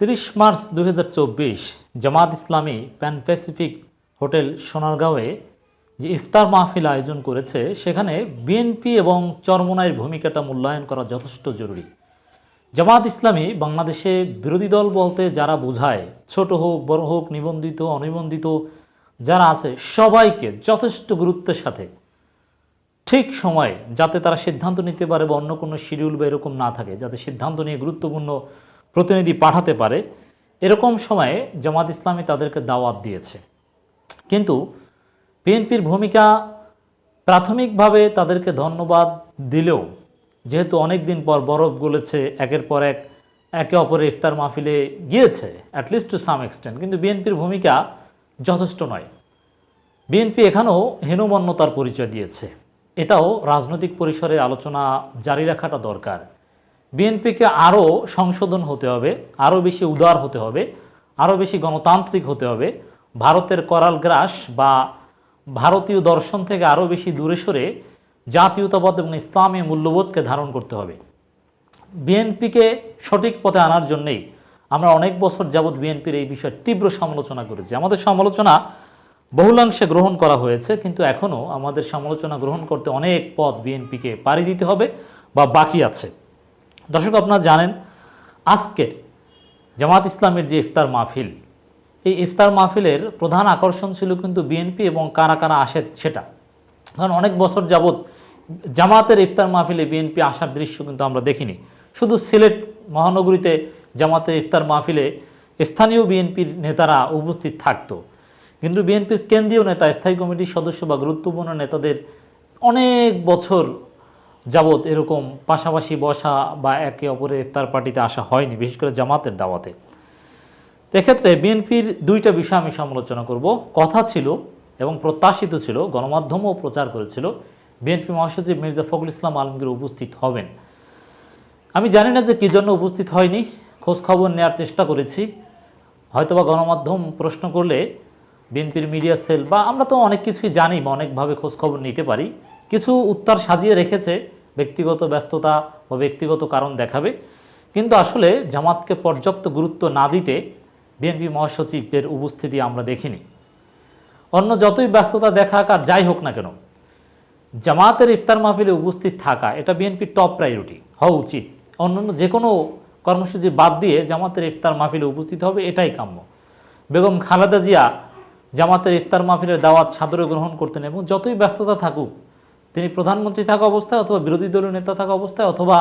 তিরিশ মার্চ দুই Jamaat Islami pan Pacific hotel সোনারগাঁওয়ে যে ইফতার মাহফিল আয়োজন করেছে, সেখানে বিএনপি এবং চরমোনাইয়ের ভূমিকাটা মূল্যায়ন করা যথেষ্ট জরুরি। জামাত ইসলামী বাংলাদেশে বিরোধী দল বলতে যারা বোঝায়, ছোট হোক, বড় হোক, নিবন্ধিত, অনিবন্ধিত, যারা আছে, সবাইকে যথেষ্ট গুরুত্বের সাথে ঠিক সময়ে যাতে তারা সিদ্ধান্ত নিতে পারে বা অন্য কোনো শিডিউল বা এরকম না থাকে, যাতে সিদ্ধান্ত নিয়ে গুরুত্বপূর্ণ প্রতিনিধি পাঠাতে পারে, এরকম সময়ে জামাত ইসলামী তাদেরকে দাওয়াত দিয়েছে। কিন্তু বিএনপির ভূমিকা প্রাথমিকভাবে তাদেরকে ধন্যবাদ দিলেও, যেহেতু অনেক দিন পর বরফ গলেছে, একের পর এক একে অপরের ইফতার মাহফিলে গিয়েছে অ্যাটলিস্ট টু সাম এক্সটেন্ট কিন্তু বিএনপির ভূমিকা যথেষ্ট নয়। বিএনপি এখানেও হীনমন্যতার পরিচয় দিয়েছে। এটাও রাজনৈতিক পরিসরে আলোচনা জারি রাখাটা দরকার। বিএনপিকে আরও সংশোধন হতে হবে আরও বেশি উদার হতে হবে আরও বেশি গণতান্ত্রিক হতে হবে, ভারতের করাল গ্রাস বা ভারতীয় দর্শন থেকে আরও বেশি দূরে সরে জাতীয়তাবাদ এবং ইসলামী মূল্যবোধকে ধারণ করতে হবে। বিএনপিকে সঠিক পথে আনার জন্যেই আমরা অনেক বছর যাবৎ বিএনপির এই বিষয়ে তীব্র সমালোচনা করেছি। আমাদের সমালোচনা বহুলাংশে গ্রহণ করা হয়েছে, কিন্তু এখনও আমাদের সমালোচনা গ্রহণ করতে অনেক পথ বিএনপিকে পাড়ি দিতে হবে বা বাকি আছে। দর্শক আপনারা জানেন আজকের জামাত ইসলামের যে ইফতার মাহফিল, এই ইফতার মাহফিলের প্রধান আকর্ষণ ছিল কিন্তু বিএনপি এবং কারা কারা আসে সেটা। কারণ অনেক বছর যাবৎ জামাতের ইফতার মাহফিলে বিএনপি আসার দৃশ্য কিন্তু আমরা দেখিনি। শুধু সিলেট মহানগরীতে জামাতের ইফতার মাহফিলে স্থানীয় বিএনপির নেতারা উপস্থিত থাকত। কিন্তু বিএনপির কেন্দ্রীয় নেতা, স্থায়ী কমিটির সদস্য বা গুরুত্বপূর্ণ নেতাদের অনেক বছর যাবৎ এরকম পাশাপাশি বসা বা একে অপরের ইফতার পার্টিতে আসা হয়নি, বিশেষ করে জামাতের দাওয়াতে। এক্ষেত্রে বিএনপির দুইটা বিষয় আমি সমালোচনা করব। কথা ছিল এবং প্রত্যাশিত ছিল, গণমাধ্যমও প্রচার করেছিল, বিএনপি মহাসচিব মির্জা ফখরুল ইসলাম আলমগীর উপস্থিত হবেন। আমি জানি না যে কী জন্য উপস্থিত হয়নি, খোঁজখবর নেওয়ার চেষ্টা করেছি। হয়তোবা গণমাধ্যম প্রশ্ন করলে বিএনপির মিডিয়া সেল বা আমরা তো অনেক কিছুই জানি বা অনেকভাবে খোঁজখবর নিতে পারি। কিছু উত্তর সাজিয়ে রেখেছে ব্যক্তিগত ব্যস্ততা বা ব্যক্তিগত কারণ দেখাবে। কিন্তু আসলে জামাতকে পর্যাপ্ত গুরুত্ব না দিতে বিএনপি মহাসচিবের উপস্থিতি আমরা দেখিনি। অন্য যতই ব্যস্ততা দেখাক আর যাই হোক না কেন, জামাতের ইফতার মাহফিলে উপস্থিত থাকা এটা বিএনপির টপ প্রায়োরিটি, হওয়া উচিত। অন্যান্য যে কোনো কর্মসূচি বাদ দিয়ে জামাতের ইফতার মাহফিলে উপস্থিত হবে এটাই কাম্য। বেগম খালেদা জিয়া জামাতের ইফতার মাহফিলের দাওয়াত সাদরে গ্রহণ করতেন এবং যতই ব্যস্ততা থাকুক তিনি প্রধানমন্ত্রী থাকা অবস্থায় অথবা বিরোধী দলীয় নেতা থাকা অবস্থায় অথবা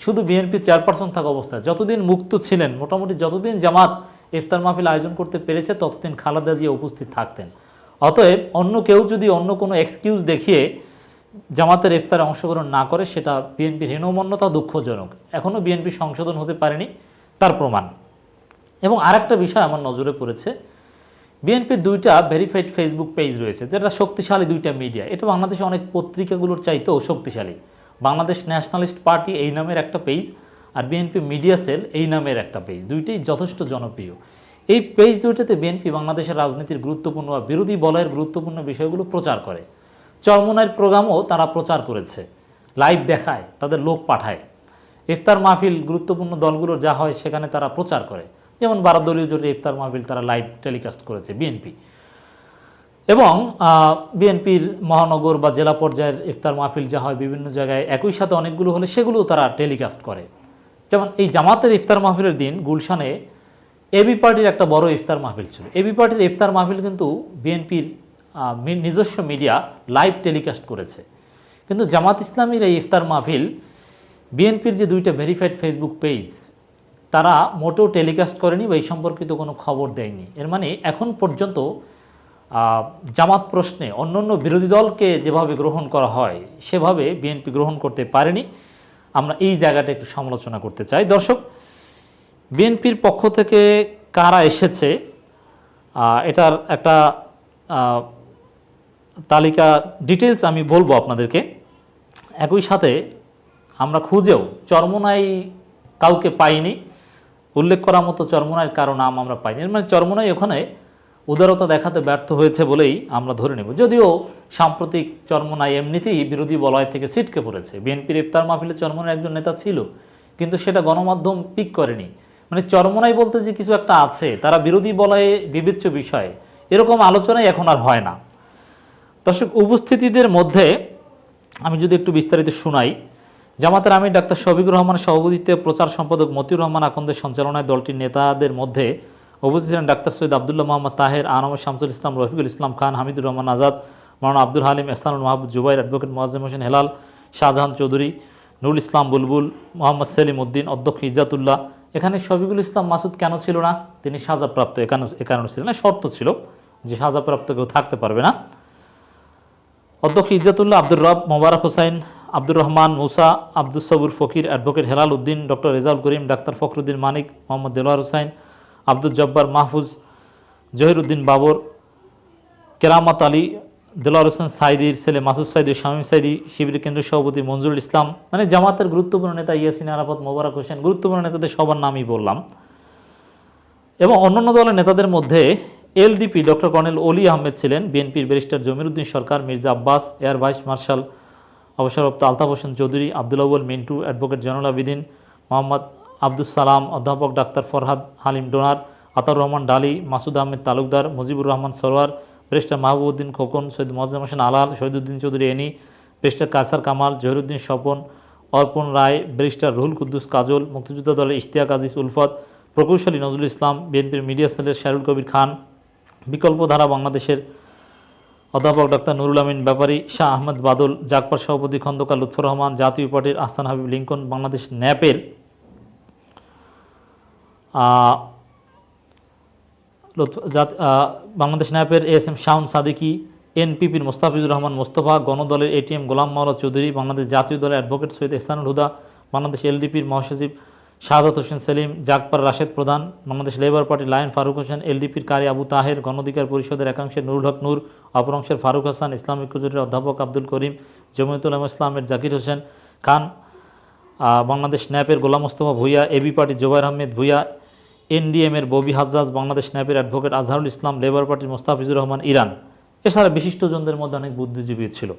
শুধু বিএনপি চেয়ারপারসন থাকা অবস্থায় যতদিন মুক্ত ছিলেন, মোটামুটি যতদিন জামাত ইফতার মাহফিল আয়োজন করতে পেরেছে, ততদিন খালেদা জিয়া উপস্থিত থাকতেন। অতএব অন্য কেউ যদি অন্য কোনো এক্সকিউজ দেখিয়ে জামাতের ইফতারে অংশগ্রহণ না করে, সেটা বিএনপির হীনমন্যতা দুঃখজনক। এখনও বিএনপি সংশোধন হতে পারেনি, তার প্রমাণ। এবং আরেকটা বিষয় আমার নজরে পড়েছে বিএনপির দুইটা ভেরিফাইড ফেসবুক পেজ রয়েছে, যেটা শক্তিশালী দুইটা মিডিয়া এটা বাংলাদেশে অনেক পত্রিকাগুলোর চাইতেও শক্তিশালী। বাংলাদেশ ন্যাশনালিস্ট পার্টি এই নামের একটা পেজ আর বিএনপি মিডিয়া সেল এই নামের একটা পেজ দুইটাই যথেষ্ট জনপ্রিয়। এই পেজ দুইটাতে বিএনপি বাংলাদেশের রাজনীতির গুরুত্বপূর্ণ বা বিরোধী বলয়ের গুরুত্বপূর্ণ বিষয়গুলো প্রচার করে। চরমনায়ের প্রোগ্রামও তারা প্রচার করেছে। লাইভ দেখায়, তাদের লোক পাঠায়। ইফতার মাহফিল গুরুত্বপূর্ণ দলগুলোর যা হয় সেখানে তারা প্রচার করে। যেমন বারাদলীয় জোটে ইফতার মাহফিল তারা লাইভ টেলিকাস্ট করেছে বিএনপি এবং বিএনপির মহানগর বা জেলা পর্যায়ের ইফতার মাহফিল যা হয় বিভিন্ন জায়গায় একই সাথে অনেকগুলো হলে সেগুলোও তারা টেলিকাস্ট করে। যেমন এই জামাতের ইফতার মাহফিলের দিন গুলশানে এবি পার্টির একটা বড় ইফতার মাহফিল ছিল। এবি পার্টির ইফতার মাহফিল কিন্তু বিএনপির নিজস্ব মিডিয়া লাইভ টেলিকাস্ট করেছে। কিন্তু জামাত ইসলামীর এই ইফতার মাহফিল বিএনপির যে দুইটা ভেরিফাইড ফেসবুক পেজ তারা মোটেও টেলিকাস্ট করেনি বা এই সম্পর্কিত কোনো খবর দেয়নি। এর মানে এখন পর্যন্ত জামাত প্রশ্নে অন্যান্য বিরোধী দলকে যেভাবে গ্রহণ করা হয়, সেভাবে বিএনপি গ্রহণ করতে পারেনি। আমরা এই জায়গাটা একটু সমালোচনা করতে চাই। দর্শক, বিএনপির পক্ষ থেকে কারা এসেছে এটার একটা তালিকা ডিটেলস আমি বলব আপনাদেরকে। একই সাথে আমরা খুঁজেও চরমোনাই কাউকে পাইনি। উল্লেখ করার মতো চরমোনাইয়ের কারও নাম আমরা পাইনি। মানে চরমোনাই ওখানে উদারতা দেখাতে ব্যর্থ হয়েছে বলেই আমরা ধরে নেব। যদিও সাম্প্রতিক চরমোনাই এমনিতেই বিরোধী বলয় থেকে ছিটকে পড়েছে। বিএনপির ইফতার মাহফিলে চরমোনাই একজন নেতা ছিল, কিন্তু সেটা গণমাধ্যম পিক করেনি। মানে চরমনাই বলতে যে কিছু একটা আছে, তারা বিরোধী বলয়ে বিবেচ্য বিষয়, এরকম আলোচনাই এখন আর হয় না। দর্শক, উপস্থিতিদের মধ্যে আমি যদি একটু বিস্তারিত শোনাই জামাতের আমির ডাক্তার শফিকুর রহমানের সভাপতিত্বে প্রচার সম্পাদক মতিউর রহমান আকন্দের সঞ্চালনায় দলটির নেতাদের মধ্যে উপস্থিত ছিলেন ডাক্তার সৈয়দ আবদুল্লাহ মোহাম্মদ তাহের, আনম শামসুল ইসলাম, রফিকুল ইসলাম খান, হামিদুর রহমান আজাদ, মৌলানা আব্দুল হালিম এহসানুল মাহবুব জুবাইর, অ্যাডভোকেট মোয়াজ্জেম হোসেন হেলাল, শাহজাহান চৌধুরী, নুরুল ইসলাম বুলবুল, মোহাম্মদ সেলিম উদ্দিন, অধ্যক্ষ ইজাতুল্লাহ। এখানে শফিকুল ইসলাম মাসুদ কেন ছিল না? তিনি সাজাপ্রাপ্ত এ কারণে ছিলেন না, শর্ত ছিল যে সাজাপ্রাপ্ত কেউ থাকতে পারবে না। অধ্যক্ষ Izzatullah Abdur Rob Mobarak Hossain Abdur Rahman Musa Abdul Sabur Fakir, advocate Helal Uddin, doctor Rezaul Karim, doctor Fakhruddin Manik, Mohammad Delwar Hossain Abdul Jabbar Mahfuz Zahiruddin Babar, Keramat Ali, Delwar Hossain সাইদির ছেলে মাসুদ সাইদি, শামীম সাইদি, শিবির কেন্দ্রীয় সভাপতি মঞ্জুরুল ইসলাম মানে জামাতের গুরুত্বপূর্ণ নেতা ইয়াসিন আরাফাত, মোবারক হোসেন, গুরুত্বপূর্ণ নেতাদের সবার নামই বললাম। এবং অন্যান্য দলের নেতাদের মধ্যে এলডিপি ডক্টর কর্নেল অলি আহমেদ ছিলেন, বিএনপির barrister Jamiruddin Sarkar, Mirza Abbas, air vice marshal অবসরপ্রাপ্ত আলতাফ হোসেন চৌধুরী, আব্দুল আউ্বল মিন্টু, অ্যাডভোকেট জয়নুল আবিদিন, মোহাম্মদ আব্দুল সালাম, অধ্যাপক doctor Farhad Halim donor Ataur Rahman Dali, Masud Ahmed Talukdar, Mujibur Rahman Sarwar, barrister Mahbubuddin Khokon, Syed Moazzem Hossain Alal, Shahiduddin Chowdhury Ani, barrister Kaiser Kamal, Zahiruddin Swapan, Arpan Roy, barrister Ruhul Quddus Kajal, মুক্তিযোদ্ধা দলের ইশতিয়াক আজিজ উলফত, প্রকৌশলী নজরুল ইসলাম, বিএনপির media সেলের শাহরুল কবির খান, বিকল্পধারা বাংলাদেশের অধ্যাপক doctor Nurul Amin Bepari, Shah Ahmad Badal জাগপার সভাপতি খন্দকার লুৎফর রহমান, জাতীয় পার্টির আহসান হাবিব লিঙ্কন, বাংলাদেশ ন্যাপের বাংলাদেশ ন্যাপের এস এম শাউন সাদিকি এনপিপির মোস্তাফিজুর রহমান মোস্তফা, গণদলের এটিএম গোলাম মাওলা চৌধুরী, বাংলাদেশ জাতীয় দলের অ্যাডভোকেট সৈয়দ এহসানুল হুদা, বাংলাদেশ এলডিপির মহাসচিব Shahadat Hossain Selim জাগপার Rashed Pradhan, Bangladesh labour party lion Faruk Hossain, এলডিপির Qari Abu Taher Gono Odhikar পরিষদের একাংশের নুরুল হক নূর, অপর অংশের ফারুক হাসান, ইসলামিক কুজুরের অধ্যাপক আব্দুল করিম, জমিয়তুল ইসলামের জাকির হোসেন খান বাংলাদেশ ন্যাপের গোলাম মোস্তফা ভুইয়া, এবি পার্টির জোবাইর আহমেদ ভুইয়া এনডিএম এর ববি হাজ্জাজ, বাংলাদেশ ন্যাপের অ্যাডভোকেট আজহারুল ইসলাম, লেবার পার্টির মোস্তাফিজুর রহমান ইরান। এছাড়া বিশিষ্টজনদের মধ্যে অনেক বুদ্ধিজীবী ছিল,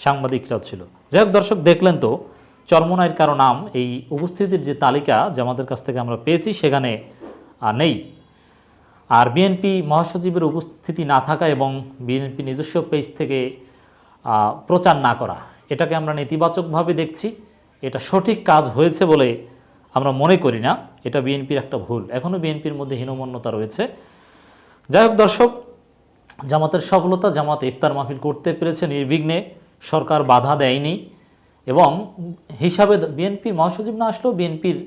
সাংবাদিকরাও ছিল। যাই দর্শক, দেখলেন তো চরমনাইয়ের কারও নাম, এই উপস্থিতির যে তালিকা যে আমাদের কাছ থেকে আমরা পেয়েছি, সেখানে নেই। আর বিএনপি মহাসচিবের উপস্থিতি না থাকা এবং বিএনপি নিজস্ব পেজ থেকে প্রচার না করা, এটাকে আমরা নেতিবাচকভাবে দেখছি। এটা সঠিক কাজ হয়েছে বলে আমরা মনে করি না, এটা বিএনপির একটা ভুল। এখনও বিএনপির মধ্যে হীনমন্যতা রয়েছে। যাই হোক দর্শক, জামাতের সফলতা জামাত ইফতার মাহফিল করতে পেরেছে নির্বিঘ্নে। সরকার বাধা দেয়নি। এবং হিসাবে বিএনপি মহাসচিব না আসলেও বিএনপির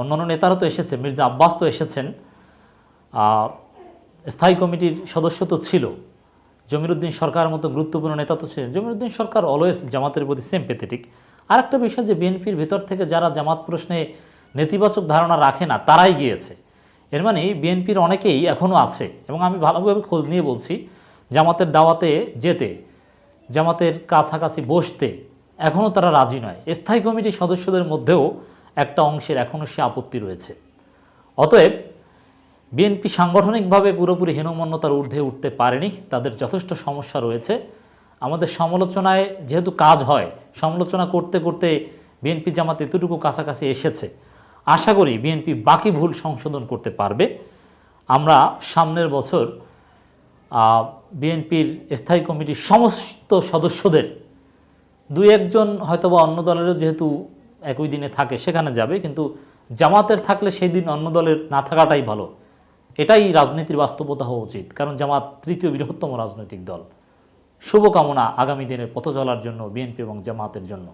অন্যান্য নেতারা তো এসেছে মির্জা আব্বাস তো এসেছেন। স্থায়ী কমিটির সদস্য তো ছিল। জমিরুদ্দিন সরকার মতো গুরুত্বপূর্ণ নেতা তো ছিলেন। জমিরুদ্দিন সরকার অলওয়েজ জামাতের প্রতি সিম্পেথেটিক আর একটা বিষয় যে বিএনপির ভেতর থেকে যারা জামাত প্রশ্নে নেতিবাচক ধারণা রাখে না, তারাই গিয়েছে। এর মানে বিএনপির অনেকেই এখনও আছে এবং আমি ভালোভাবে খোঁজ নিয়ে বলছি, জামাতের দাওয়াতে যেতে, জামাতের কাছাকাছি বসতে এখনও তারা রাজি নয়। স্থায়ী কমিটির সদস্যদের মধ্যেও একটা অংশের এখনও সে আপত্তি রয়েছে। অতএব, বিএনপি সাংগঠনিকভাবে পুরোপুরি হীনমন্যতার ঊর্ধ্বে উঠতে পারেনি, তাদের যথেষ্ট সমস্যা রয়েছে। আমাদের সমালোচনায় যেহেতু কাজ হয়, সমালোচনা করতে করতে বিএনপি জামাত এতটুকু কাছাকাছি এসেছে। আশা করি বিএনপি বাকি ভুল সংশোধন করতে পারবে। আমরা সামনের বছর বিএনপির স্থায়ী কমিটির সমস্ত সদস্যদের দুই একজন হয়তো বা অন্য দলেরও যেহেতু একই দিনে থাকে, সেখানে যাবে, কিন্তু জামাতের থাকলে সেই দিন অন্য দলের না থাকাটাই ভালো। এটাই রাজনীতির বাস্তবতা হওয়া উচিত, কারণ জামাত তৃতীয় বৃহত্তম রাজনৈতিক দল। শুভকামনা আগামী দিনের পথ চলার জন্য বিএনপি এবং জামাতের জন্য।